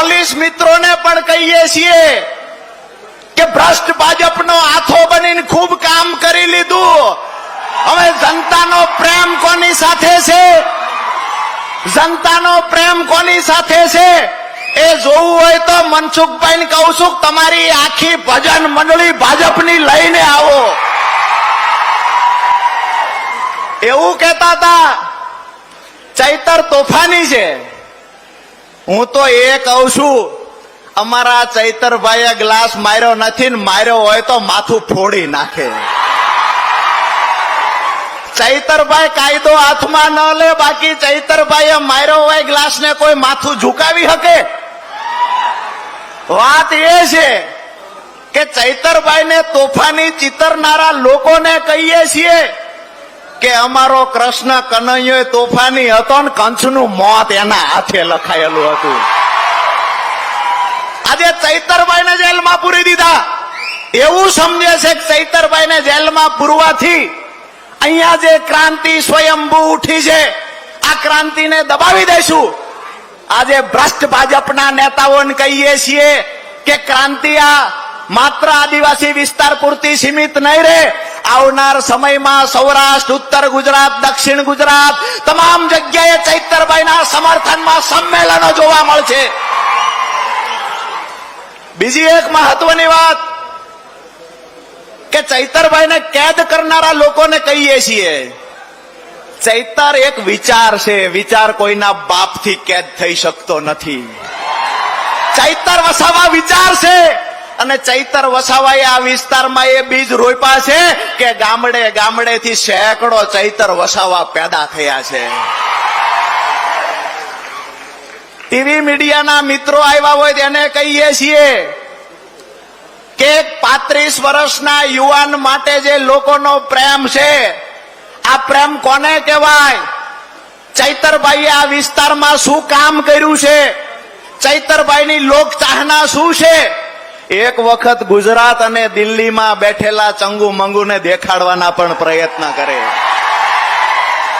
Police મિત્રોને પણ કહીએ છીએ કે ભ્રષ્ટ ભાજપનો હાથો બનીને ખૂબ કામ કરી લીધું. હવે જનતાનો પ્રેમ કોની સાથે છે? જનતાનો પ્રેમ કોની સાથે છે? એ જોવું હોય તો મનસુખભાઈ કહું છું, તમારી આખી ભજન મંડળી ભાજપની લઈને આવો. એવું કહેતા હતા, ચૈતર તોફાની છે. હું તો એ કહું છું. અમારા ચૈતરભાઈએ ગ્લાસ માર્યો નથી ને માર્યો હોય તો માથું ફોડી નાખે. ચૈતરભાઈ કાયદો હાથમાં ન લે, બાકી ચૈતરભાઈએ માર્યો હોય ગ્લાસ ને કોઈ માથું ઝુકાવી શકે? વાત એ છે કે ચૈતરભાઈને તોફાની ચિતરનારા લોકોને કહીએ છીએ કે અમારો કૃષ્ણ કનૈયો તોફાની હતો ને કંસનું મોત એના હાથે લખાયેલું હતું. આજે ચૈતરભાઈને જેલમાં પૂરી દીધા. એવું સમજે છે કે ચૈતરભાઈને જેલમાં પૂરવાથી અહીંયા જે ક્રાંતિ સ્વયંભૂ ઉઠી છે, આ ક્રાંતિને દબાવી દઈશું. આજે ભ્રષ્ટ ભાજપના નેતાઓને કહીએ છીએ કે ક્રાંતિ આ માત્ર આદિવાસી વિસ્તાર પૂરતી સીમિત નહીં રહે. આવનાર સમયમાં સૌરાષ્ટ્ર, ઉત્તર ગુજરાત, દક્ષિણ ગુજરાત તમામ જગ્યાએ ચૈતરભાઈના સમર્થનમાં સંમેલનો જોવા મળશે. બીજી એક મહત્વની વાત કે ચૈતરભાઈને કેદ કરનારા લોકોને કહીએ છીએ. ચૈતર એક વિચાર છે, વિચાર કોઈના બાપથી કેદ થઈ શકતો નથી. ચૈતર વસાવા વિચાર છે. અને ચૈતર વસાવાએ આ વિસ્તારમાં એ બીજ રોપ્યા છે કે ગામડે ગામડેથી સેંકડો ચૈતર વસાવા પેદા થયા છે. ટીવી મીડિયાના મિત્રો આવ્યા હોય એને કહીએ છીએ કે પાંત્રીસ વર્ષના યુવાન માટે જે લોકોનો પ્રેમ છે, આ પ્રેમ કોને કહેવાય? ચૈતરભાઈએ આ વિસ્તારમાં શું કામ કર્યું છે? ચૈતરભાઈની લોક ચાહના શું છે? એક વખત ગુજરાત અને દિલ્હીમાં બેઠેલા ચંગુ મંગુને દેખાડવાના પણ પ્રયત્ન કરે.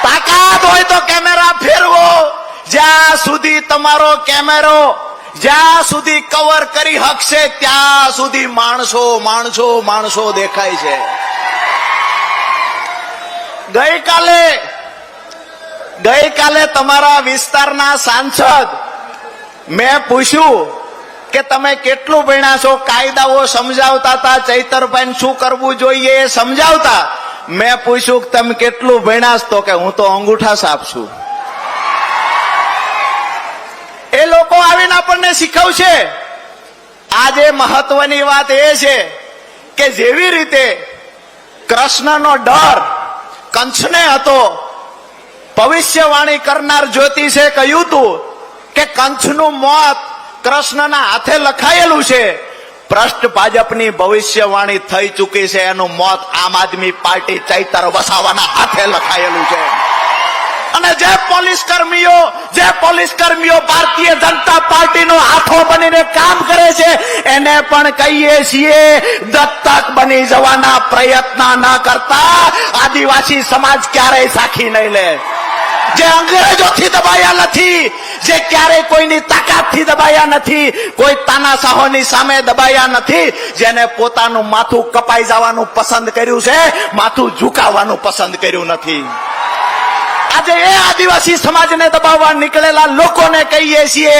તાકાત હોય તો કેમેરા ફેરવો. જ્યાં સુધી તમારો કેમેરો, જ્યાં સુધી કવર કરી હકશે, ત્યાં સુધી માણસો માણસો માણસો દેખાય છે. ગઈકાલે ગઈકાલે તમારા વિસ્તારના સાંસદ મેં પૂછ્યું કે તમે કેટલું ભણ્યા છો? કાયદાઓ સમજાવતા હતા. ચૈતરભાઈ શું કરવું જોઈએ એ સમજાવતા? મેં પૂછ્યું કે તમે કેટલું ભણ્યા? તો કે હું તો અંગૂઠા સાફ છું. એ લોકો આવીને આપણને શીખવશે. આજે મહત્વની વાત એ છે કે જેવી રીતે કૃષ્ણનો ડર કંસને હતો, ભવિષ્યવાણી કરનાર જ્યોતિષે કહ્યું હતું કે કંસનું મોત કૃષ્ણના હાથે લખાયેલું છે, ભ્રષ્ટ ભાજપની ભવિષ્યવાણી થઈ ચૂકી છે, એનું મોત આમ આદમી પાર્ટી ચૈતર વસાવાના હાથે લખાયેલું છે. અને જે પોલીસ કર્મીઓ, જે પોલીસ કર્મીઓ ભારતીય જનતા પાર્ટીનો હાથો બનીને કામ કરે છે, એને પણ કહીએ છીએ, દત્તક બની જવાના પ્રયત્ન ન કરતા, આદિવાસી સમાજ ક્યારેય સાખી નહીં લે. જે અંગ્રેજોથી દબાયા નથી જે ક્યારેય કોઈની તાકાતથી દબાયા નથી, કોઈ તાનાશાહોની સામે દબાયા નથી, જેને પોતાનું માથું કપાઈ જવાનું પસંદ કર્યું છે, માથું ઝુકાવવાનું પસંદ કર્યું નથી. આજે એ આદિવાસી સમાજને દબાવવા નીકળેલા લોકોને કહીએ છીએ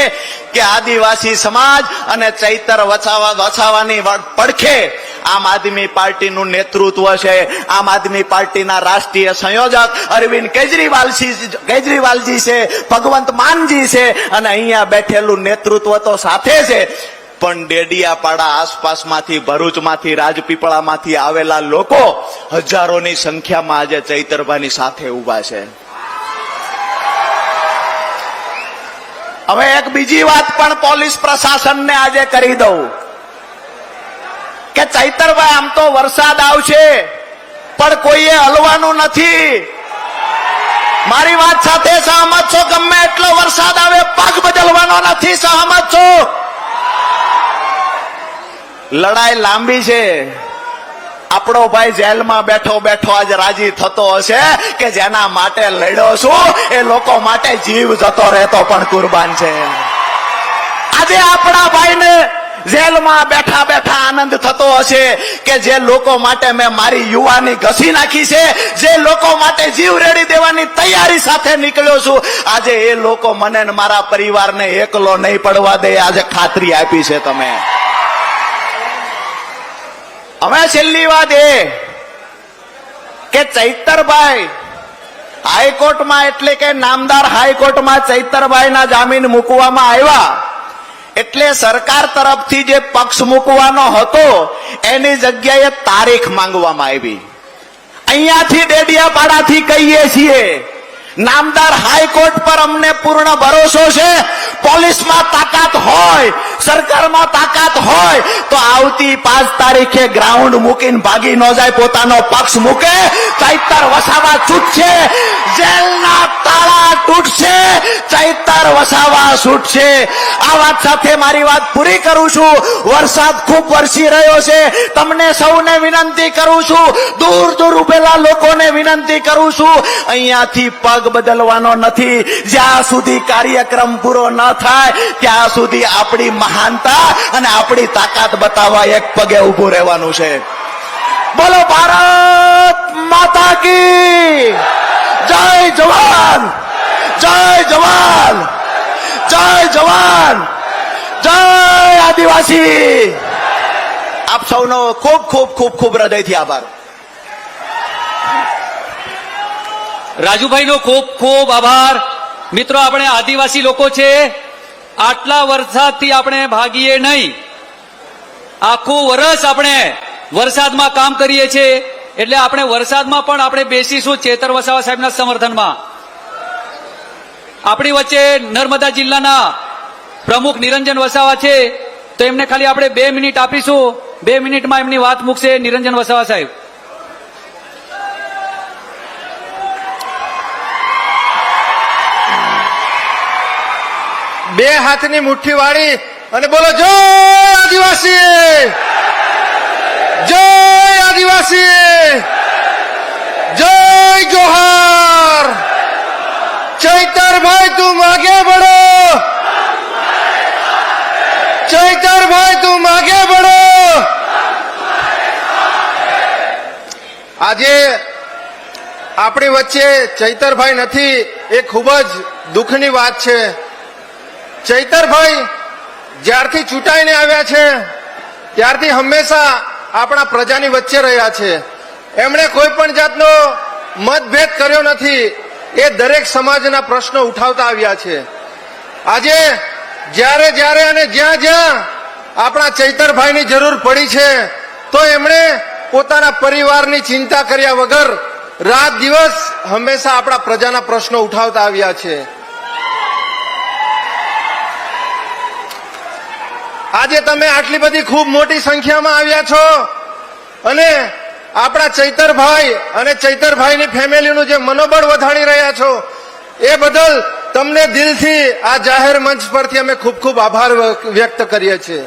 કે આદિવાસી સમાજ અને ચૈતર વસાવા વસાવાની પડખે આમ આદમી પાર્ટીનું નેતૃત્વ છે. આમ આદમી પાર્ટીના રાષ્ટ્રીય સંયોજક અરવિંદ કેજરીવાલજી કેજરીવાલજી છે, ભગવંત માનજી છે અને અહીંયા બેઠેલું નેતૃત્વ તો સાથે છે. પણ ડેડિયાપાડા આસપાસમાંથી, ભરૂચમાંથી, રાજપીપળામાંથી આવેલા લોકો હજારોની સંખ્યામાં આજે ચૈતરભાની સાથે ઊભા છે. હવે એક બીજી વાત પણ પોલીસ પ્રશાસનને આજે કરી દઉં. કે ચૈતરભાઈ, આમ તો વરસાદ આવશે, પણ કોઈએ હલવાનું નથી. મારી વાત સાથે સહમત છો, ગમે એટલો વરસાદ આવે પગ બદલવાનો નથી, સહમત છો. લડાઈ લાંબી છે. આપણો ભાઈ જેલમાં બેઠો બેઠો આજે રાજી થતો હશે કે જેના માટે લડ્યો છું, એ લોકો માટે જીવ જતો રહેતો પણ કુરબાન છે. આજે આપણા ભાઈને જેલમાં બેઠા બેઠા આનંદ થતો હશે કે જે લોકો માટે મેં મારી યુવાની ઘસી નાખી છે, જે લોકો માટે જીવ રેડી દેવાની તૈયારી સાથે નીકળ્યો છું, આજે એ લોકો મને મારા પરિવારને એકલો નહીં પડવા દે, આજે ખાતરી આપી છે તમે. હવે છેલ્લી વાત એ કે ચૈતરભાઈ હાઈકોર્ટમાં એટલે કે નામદાર હાઈકોર્ટમાં ચૈતરભાઈના જામીન મૂકવામાં આવ્યા. એટલે સરકાર તરફથી જે પક્ષ મૂકવાનો હતો, એની જગ્યાએ તારીખ માંગવામાં આવી. અહીંયાથી ડેડિયાપાડાથી કહીએ છીએ, નામદાર હાઈકોર્ટ પર અમને પૂર્ણ ભરોસો છે, પોલીસમાં તાકાત હોય સરકારમાં તાકાત હોય તો આવતી પાંચ તારીખે ગ્રાઉન્ડ મૂકીને ભાગી ન જાય, પોતાનો પક્ષ મૂકે, ચૈતર વસાવા છૂટશે, જેલના તાળા તૂટશે, ચૈતર વસાવા છૂટશે. આ વાત સાથે મારી વાત પૂરી કરું છું. વરસાદ ખૂબ વરસી રહ્યો છે. તમને સૌને વિનંતી કરું છું. દૂર દૂર ઉભેલા લોકોને વિનંતી કરું છું. અહીંયાથી પગ બદલવાનો નથી. જ્યાં સુધી કાર્યક્રમ પૂરો ન થાય, ત્યાં સુધી આપણી મહાનતા અને આપણી તાકાત બતાવવા એક પગે ઊભું રહેવાનું છે. બોલો ભારત માતા કી! જય જવાન! જય જવાન! જય જવાન! જય આદિવાસી! આપ સૌનો ખૂબ ખૂબ ખૂબ ખૂબ હૃદયથી આભાર. રાજુભાઈનો ખૂબ ખૂબ આભાર. મિત્રો, આપણે આદિવાસી લોકો છે. આટલા વરસાદથી આપણે ભાગીએ નહીં. આખું વરસ આપણે વરસાદમાં કામ કરીએ છીએ. એટલે આપણે વરસાદમાં પણ આપણે બેસીશું ચેતર વસાવા સાહેબના સમર્થનમાં. આપણી વચ્ચે નર્મદા જિલ્લાના પ્રમુખ નિરંજન વસાવા છે. તો એમને ખાલી આપણે બે મિનિટ આપીશું. બે મિનિટમાં એમની વાત મૂકશે નિરંજન વસાવા સાહેબ. બે હાથની મુઠ્ઠી વાળી અને બોલો, જય આદિવાસી! જય આદિવાસી! જય જોહાર! ચૈતરભાઈ, તું માગે બળો! ચૈતરભાઈ, તું માગે બળો! આજે આપણી વચ્ચે ચૈતરભાઈ નથી, એ ખૂબ જ દુઃખની વાત છે. ચૈતરભાઈ જ્યારથી ચૂંટાઈને આવ્યા છે, ત્યારથી હંમેશા આપણા પ્રજાની વચ્ચે રહ્યા છે. એમણે કોઈ પણ જાતનો મતભેદ કર્યો નથી, એ દરેક સમાજના પ્રશ્નો ઉઠાવતા આવ્યા છે. આજે જ્યારે જ્યારે અને જ્યાં જ્યાં આપણા ચૈતરભાઈની જરૂર પડી છે, તો એમણે પોતાના પરિવારની ચિંતા કર્યા વગર રાત દિવસ હંમેશા આપણા પ્રજાના પ્રશ્નો ઉઠાવતા આવ્યા છે. આજે તમે આટલી બધી ખૂબ મોટી સંખ્યામાં આવ્યા છો. અને આપણા ચૈતરભાઈ અને ચૈતરભાઈની ફેમિલીનું જે મનોબળ વધારી રહ્યા છો, એ બદલ તમને દિલથી આ જાહેર મંચ પરથી અમે ખૂબ ખૂબ આભાર વ્યક્ત કરીએ છીએ.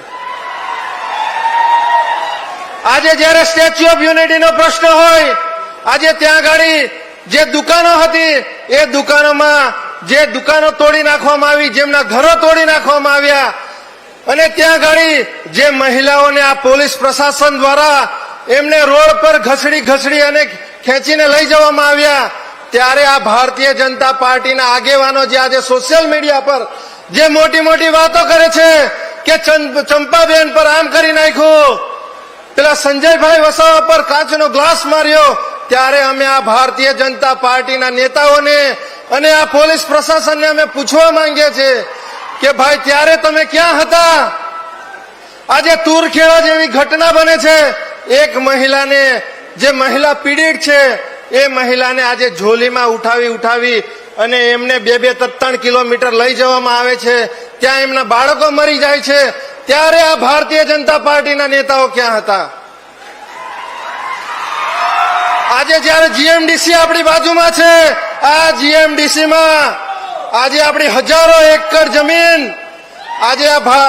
આજે જ્યારે સ્ટેચ્યુ ઓફ યુનિટીનો પ્રશ્ન હોય, આજે ત્યાં ગાડી જે દુકાનો હતી, એ દુકાનોમાં જે દુકાનો તોડી નાખવામાં આવી, જેમના ઘરો તોડી નાખવામાં આવ્યા અને ત્યાં ગાડી જે મહિલાઓને આ પોલીસ પ્રશાસન દ્વારા એમને રોડ પર ઘસડી ઘસડી અને ખેંચીને લઈ જવામાં આવ્યા. ત્યારે આ ભારતીય જનતા પાર્ટીના આગેવાનો જે આજે સોશિયલ મીડિયા પર જે મોટી મોટી વાતો કરે છે કે ચંપ- ચંપાબેન પર આમ કરી નાખ્યું. પેલા સંજયભાઈ વસાવા પર કાચનો ગ્લાસ માર્યો. ત્યારે અમે આ ભારતીય જનતા પાર્ટીના નેતાઓને અને આ પોલીસ પ્રશાસનને અમે પૂછવા માંગીએ છીએ કે ભાઈ, ત્યારે તમે ક્યાં હતા? આજે તુરખેડા જેવી ઘટના બને છે. એક મહિલાને, જે મહિલા પીડિત છે, એ મહિલાને આજે ઝોલીમાં ઉઠાવી ઉઠાવી અને એમને બે બે, ત્રણ કિલોમીટર લઈ જવામાં આવે છે. ત્યાં એમના બાળકો મરી જાય છે. ત્યારે આ ભારતીય જનતા પાર્ટીના નેતાઓ ક્યાં હતા? આજે જયારે જીએમડીસી આપણી બાજુમાં છે, આ જીએમડીસી માં આજે આપણી હજારો એકર જમીન આજે આ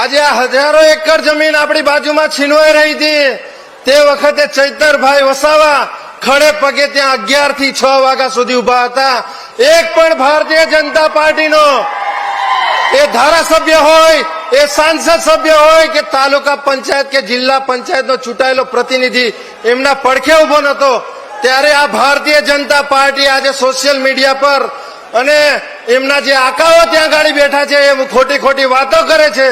આજે આ હજારો એકર જમીન આપણી બાજુમાં છીનવાઈ રહી હતી. તે વખતે ચૈતરભાઈ વસાવા ખડે પગે ત્યાં અગિયારથી છ વાગ્યા સુધી ઊભા હતા. એક પણ ભારતીય જનતા પાર્ટીનો એ ધારાસભ્ય હોય, એ સાંસદ સભ્ય હોય કે તાલુકા પંચાયત કે જિલ્લા પંચાયતનો ચૂંટાયેલો પ્રતિનિધિ, એમના પડખે ઊભો નતો ત્યારે આ ભારતીય જનતા પાર્ટી આજે સોશિયલ મીડિયા પર અને એમના જે આકાઓ ત્યાં ગાડી બેઠા છે એ ખોટી ખોટી વાતો કરે છે,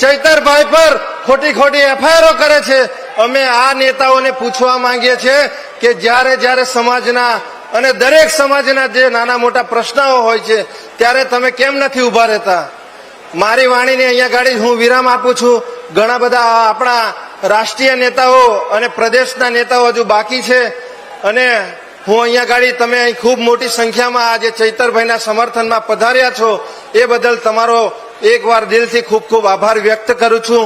ચૈતરભાઈ પર ખોટી ખોટી એફઆઈઆરો કરે છે. અમે આ નેતાઓને પૂછવા માંગીએ છીએ કે જ્યારે જ્યારે સમાજના અને દરેક સમાજના જે નાના મોટા પ્રશ્નો હોય છે, ત્યારે તમે કેમ નથી ઊભા રહેતા? મારી વાણીને અહીંયા ગાડી હું વિરામ આપું છું. ઘણા બધા આપણા રાષ્ટ્રીય નેતાઓ અને પ્રદેશના નેતાઓ હજુ બાકી છે. અને હું અહીંયા ગાડી તમે અહીં ખૂબ મોટી સંખ્યામાં આજે ચૈતરભાઈના સમર્થનમાં પધાર્યા છો, એ બદલ તમારો એકવાર દિલથી ખૂબ ખૂબ આભાર વ્યક્ત કરું છું.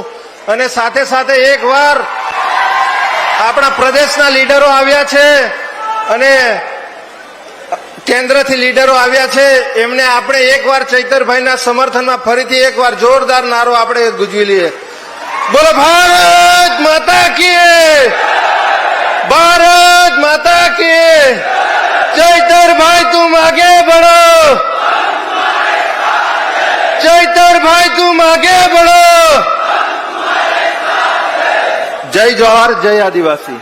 અને સાથે સાથે એકવાર આપણા પ્રદેશના લીડરો આવ્યા છે અને કેન્દ્રથી લીડરો આવ્યા છે, એમને આપણે એકવાર ચૈતરભાઈના સમર્થનમાં ફરીથી એકવાર જોરદાર નારો આપણે ગુજવી લઈએ. બોલો, ભારત માતા કી ભારત માતા કી ચૈતરભાઈ તું આગે બઢો ચૈતરભાઈ તું આગે બઢો જય જોહર જય આદિવાસી